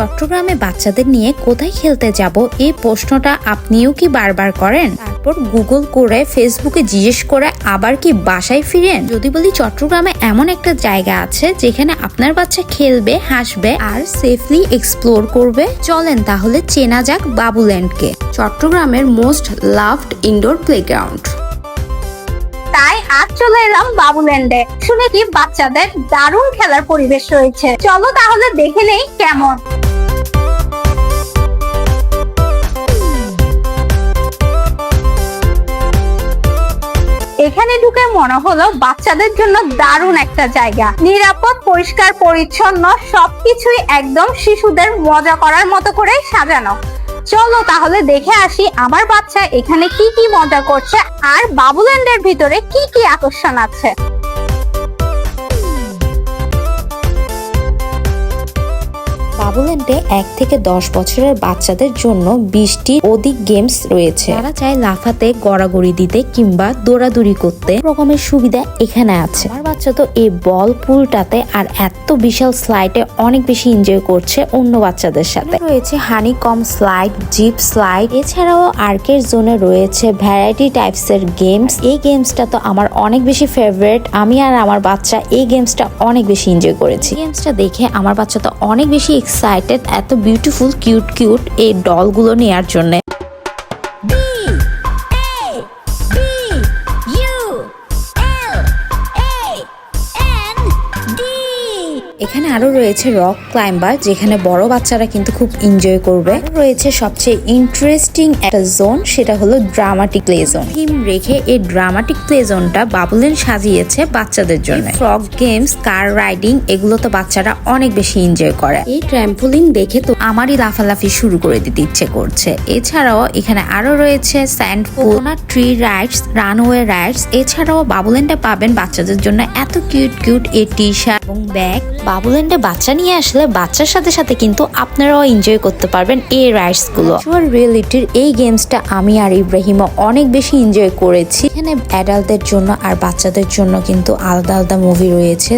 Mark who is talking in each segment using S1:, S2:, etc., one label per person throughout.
S1: চট্টগ্রামে বাচ্চাদের নিয়ে কোথায় খেলতে যাব এই প্রশ্নটা আপনিও কি বারবার করেন? তারপর গুগল করে, ফেসবুকে জিজ্ঞেস করে আবার কি বাসায় ফিরেন? যদি বলি চট্টগ্রামে এমন একটা জায়গা আছে যেখানে আপনার বাচ্চা খেলবে, হাসবে আর সেফলি এক্সপ্লোর করবে। চলেন তাহলে চেনা যাক বাবুল্যান্ডকে। চট্টগ্রামের মোস্ট লাভড ইনডোর প্লেগ্রাউন্ড
S2: তাই আজ চলে এলাম বাবুল্যান্ডে। শুনেছি বাচ্চাদের দারুণ খেলার পরিবেশ রয়েছে। চলো তাহলে দেখে নেই কেমন। এখানে ঢুকে মনে হলো বাচ্চাদের জন্য দারুণ একটা জায়গা। নিরাপদ, পরিষ্কার, পরিচ্ছন্ন, সবকিছুই একদম শিশুদের মজা করার মতো করে সাজানো। চলো তাহলে দেখে আসি আমার বাচ্চা এখানে কি কি মজা করছে আর বাবুল্যান্ডের ভিতরে কি কি আকর্ষণ আছে।
S1: বাবুল্যান্ডে এক থেকে দশ বছরের বাচ্চাদের জন্য বিশটি অধিক গেমস রয়েছে। তারা চায় লাফাতে গড়াগড়ি দিতে কিংবা দৌড়াদৌড়ি করতে। রকমের সুবিধা এখানে আছে। আমার বাচ্চা তো এই বল পুলটাতে আর এত বিশাল স্লাইডে অনেক বেশি এনজয় করছে অন্য বাচ্চাদের সাথে। রয়েছে honeycomb slide zip slide. এছাড়াও আর্কের জোনে রয়েছে ভ্যারাইটি টাইপস এর গেমস। এই গেমসটা তো আমার অনেক বেশি ফেভারিট আমি আর আমার বাচ্চা এই গেমসটা অনেক বেশি এনজয় করেছি। গেমসটা দেখে আমার বাচ্চা তো অনেক বেশি এক্সাইটেড এত বিউটিফুল কিউট কিউট এই ডলগুলো নেওয়ার জন্য। এখানে আরও রয়েছে রক ক্লাইম্বার, যেখানে বড় বাচ্চারা কিন্তু খুব এনজয় করবে। রয়েছে সবচেয়ে ইন্টারেস্টিং একটা জোন সেটা হলো ড্রামাটিক প্লে জোন থিম রেখে এই ড্রামাটিক প্লে জোনটা বাবুলেন সাজিয়েছে বাচ্চাদের জন্য। ফ্রক গেমস কার রাইডিং এগুলো তো বাচ্চারা অনেক বেশি এনজয় করে। এই ট্র্যাম্পোলিন দেখে তো আমারই লাফালাফি শুরু করে দিতে ইচ্ছে করছে। এছাড়াও এখানে আরও রয়েছে স্যান্ড কোনা ট্রি রাইডস রানওয়ে রাইডস এছাড়াও বাবুল্যান্ডে পাবেন বাচ্চাদের জন্য এত কিউট কিউট এই টি শার্ট এবং ব্যাগ বাবুল্যান্ডে বাচ্চা নিয়ে আসলে বাচ্চার সাথে সাথে কিন্তু আপনারাও এনজয় করতে পারবেন এই রাইডসগুলো। রিয়েলিটির এই গেমসটা আমি আর ইব্রাহিমও অনেক বেশি এনজয় করেছি। এখানে অ্যাডাল্টদের জন্য আর বাচ্চাদের জন্য কিন্তু আলাদা আলাদা মুভি রয়েছে।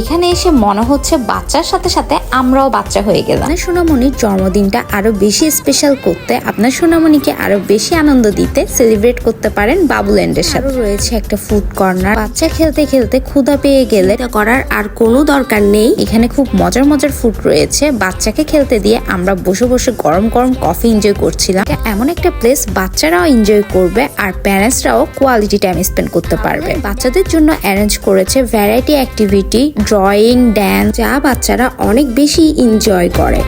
S1: এখানে এসে মনে হচ্ছে বাচ্চার সাথে সাথে আমরাও বাচ্চা হয়ে গেলাম। আপনার সোনামণির জন্মদিনটা আরও বেশি স্পেশাল করতে আপনার সোনামণিকে আরও বেশি আনন্দ দিতে সেলিব্রেট করতে পারেন বাবুল্যান্ডের সাথে। রয়েছে একটা ফুড কর্নার বাচ্চা খেলতে খেলতে ক্ষুধা পেয়ে গেলে এটা করার আর কোনো দরকার নেই। এখানে খুব মজার মজার ফুড রয়েছে। বাচ্চাকে খেলতে দিয়ে আমরা বসে বসে গরম গরম কফি এনজয় করছিলাম। এমন একটা প্লেস বাচ্চারাও এনজয় করবে আর প্যারেন্টসরাও কোয়ালিটি টাইম স্পেন্ড করতে পারবে। বাচ্চাদের জন্য অ্যারেঞ্জ করেছে ভ্যারাইটি অ্যাক্টিভিটি ড্রয়িং ড্যান্স যা বাচ্চারা অনেক বেশি এনজয় করে।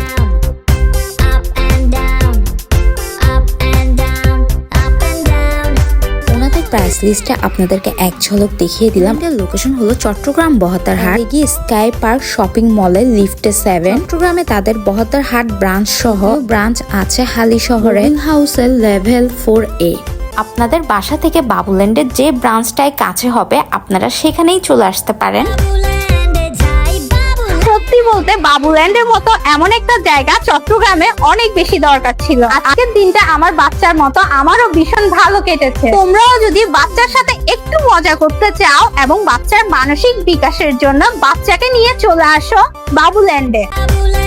S1: প্রাইস লিস্টে আপনাদেরকে এক ঝলক দেখিয়ে দিলাম। এটার লোকেশন হলো চট্টগ্রাম বহতার হাট। এগিয়ে স্কাই পার্ক শপিং মলে লিফটে সেভেন চট্টগ্রামে তাদের বহতার হাট ব্রাঞ্চ সহ ব্রাঞ্চ আছে হালি শহরে। হাউসের লেভেল ফোর এ আপনাদের বাসা থেকে বাবুল্যান্ডের যে ব্রাঞ্চটায় কাছে হবে আপনারা সেখানেই চলে আসতে পারেন।
S2: সত্যি বলতে বাবুল্যান্ডের মতো এমন একটা জায়গা চট্টগ্রামে অনেক বেশি দরকার ছিল। আজকের দিনটা আমার বাচ্চার মতো আমারও ভীষণ ভালো কেটেছে। তোমরাও যদি বাচ্চার সাথে একটু মজা করতে চাও এবং বাচ্চার মানসিক বিকাশের জন্য বাচ্চাকে নিয়ে চলে আসো বাবুল্যান্ডে।
S3: বাবুল্যান্ড।